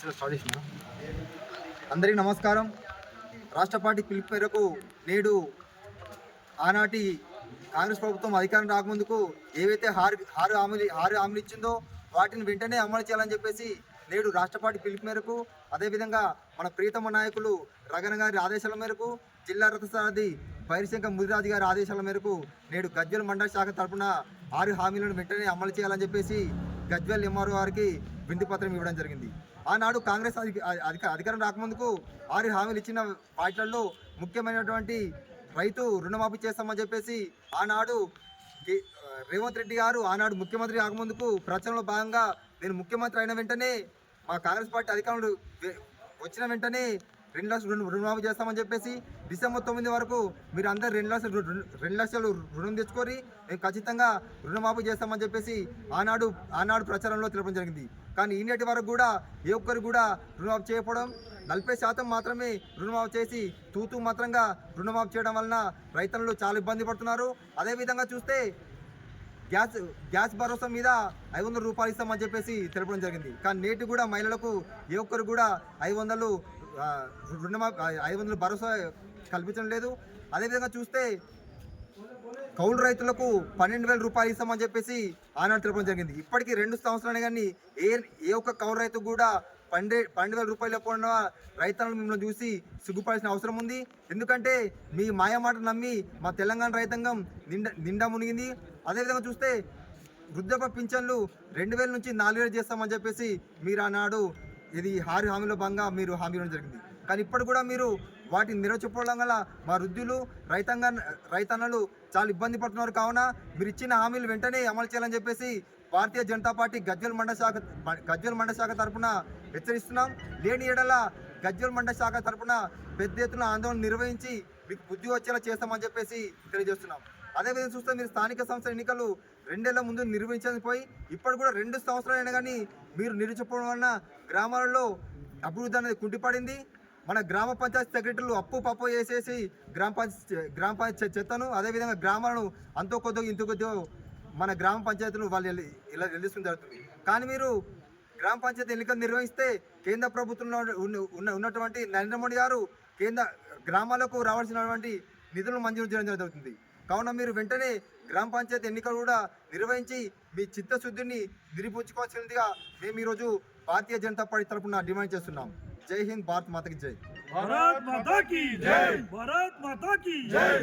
Start అందరికీ నమస్కారం. రాష్ట్ర పార్టీ పిలుపు మేరకు నేడు ఆనాటి కాంగ్రెస్ ప్రభుత్వం అధికారం రాకముందుకు ఏవైతే హారు హారు హామీలు హారు హామీలు ఇచ్చిందో వాటిని వెంటనే అమలు చేయాలని చెప్పేసి నేడు రాష్ట్ర పార్టీ పిలుపు మేరకు అదేవిధంగా మన ప్రీతమ నాయకులు రగన గారి ఆదేశాల మేరకు జిల్లా రథసారథి బైరిశంక ముదిరాజు గారి ఆదేశాల మేరకు నేడు గజ్వెల్ మండల శాఖ తరపున ఆరు హామీలను వెంటనే అమలు చేయాలని చెప్పేసి గజ్వెల్ ఎంఆర్ఓ గారికి వింతి పత్రం ఇవ్వడం జరిగింది. ఆనాడు కాంగ్రెస్ అధిక అధికారం రాకముందుకు ఆరు హామీలు ఇచ్చిన పార్టీలలో ముఖ్యమైనటువంటి రైతు రుణమాఫీ చేస్తామని చెప్పేసి ఆనాడు రేవంత్ రెడ్డి గారు ఆనాడు ముఖ్యమంత్రి రాకముందుకు ప్రచారంలో భాగంగా నేను ముఖ్యమంత్రి అయిన వెంటనే మా కాంగ్రెస్ పార్టీ అధికారులు వచ్చిన వెంటనే రెండు లక్షలు రుణమాఫీ చేస్తామని చెప్పేసి డిసెంబర్ తొమ్మిది వరకు మీరు అందరు రెండు లక్షలు రెండు లక్షలు రుణం తెచ్చుకొని మేము ఖచ్చితంగా రుణమాఫీ చేస్తామని చెప్పేసి ఆనాడు ఆనాడు ప్రచారంలో తెలపడం జరిగింది. కానీ ఈనేటి వరకు కూడా ఏ ఒక్కరు కూడా రుణమాఫీ చేయకపోవడం నలభై శాతం మాత్రమే రుణమాఫీ చేసి తూతూ మాత్రంగా రుణమాఫీ చేయడం వలన రైతులు చాలా ఇబ్బంది పడుతున్నారు. అదేవిధంగా చూస్తే గ్యాస్ గ్యాస్ భరోసా మీద ఐదు వందల రూపాయలు ఇస్తామని చెప్పేసి తెలపడం జరిగింది. కానీ నేటి కూడా మహిళలకు ఏ ఒక్కరు కూడా ఐదు వందలు ఆ, ఐదు వందల భరోసా కల్పించడం లేదు. అదేవిధంగా చూస్తే కౌలు రైతులకు పన్నెండు వేల రూపాయలు ఇస్తామని చెప్పేసి ఆనాడు తెలపడం జరిగింది. ఇప్పటికీ రెండు సంవత్సరాలు కానీ ఏ ఏ ఒక్క కౌలు రైతు కూడా పన్నెండు పన్నెండు వేల రూపాయలు ఇవ్వకుండా రైతులను మిమ్మల్ని చూసి సిగ్గుపడాల్సిన అవసరం ఉంది. ఎందుకంటే మీ మాయమాట నమ్మి మా తెలంగాణ రైతాంగం నిండా నిండా మునిగింది. అదేవిధంగా చూస్తే వృద్ధాప్య పింఛన్లు రెండు వేల నుంచి నాలుగు వేలు చేస్తామని చెప్పేసి మీరు ఆనాడు ఇది హారు హామీలో భాగంగా మీరు హామీ ఇవ్వడం జరిగింది. కానీ ఇప్పుడు కూడా మీరు వాటిని నెరవేర్చకపోవడం వల్ల మా వృద్ధులు రైతాంగ రైతన్నలు చాలా ఇబ్బంది పడుతున్నారు. కావున మీరు ఇచ్చిన హామీలు వెంటనే అమలు చేయాలని చెప్పేసి భారతీయ జనతా పార్టీ గజ్వెల్ మండల శాఖ గజ్వెల్ మండల శాఖ తరఫున హెచ్చరిస్తున్నాం. లేని ఎడల గజ్వెల్ మండల శాఖ తరఫున పెద్ద ఎత్తున ఆందోళన నిర్వహించి మీకు బుద్ధి వచ్చేలా చేస్తామని చెప్పేసి తెలియజేస్తున్నాం. అదేవిధంగా చూస్తే మీరు స్థానిక సంస్థల ఎన్నికలు రెండేళ్ళ ముందు నిర్వహించని పోయి ఇప్పుడు కూడా రెండు సంవత్సరాలైనా కానీ మీరు నిలిచిపోవడం వలన గ్రామాలలో అభివృద్ధి అనేది కుంటిపడింది. మన గ్రామ పంచాయతీ సెక్రటరీలు అప్పు పప్పు చేసేసి గ్రామ పంచాయతీ గ్రామ పంచాయతీ చెత్తను అదేవిధంగా గ్రామాలను అంతో కొద్దిగా ఇంత కొద్దిగా మన గ్రామ పంచాయతీలు వాళ్ళు ఇలా నిలుస్తుంది జరుగుతుంది. కానీ మీరు గ్రామ పంచాయతీ ఎన్నికలు నిర్వహిస్తే కేంద్ర ప్రభుత్వంలో ఉన్న- ఉన్న ఉన్నటువంటి నరేంద్ర మోడీ గారు కేంద్ర గ్రామాలకు రావాల్సినటువంటి నిధులను మంజూరు చేయడం జరుగుతుంది. కావున మీరు వెంటనే గ్రామ పంచాయతీ ఎన్నికలు కూడా నిర్వహించి మీ చిత్తశుద్ధిని దిరిపుచ్చుకోవాల్సిందిగా మేము ఈరోజు భారతీయ జనతా పార్టీ తరఫున డిమాండ్ చేస్తున్నాం. జై హింద్ భారత్ మాతకి జై. భారత్ మాతా జై. భారత్ జై.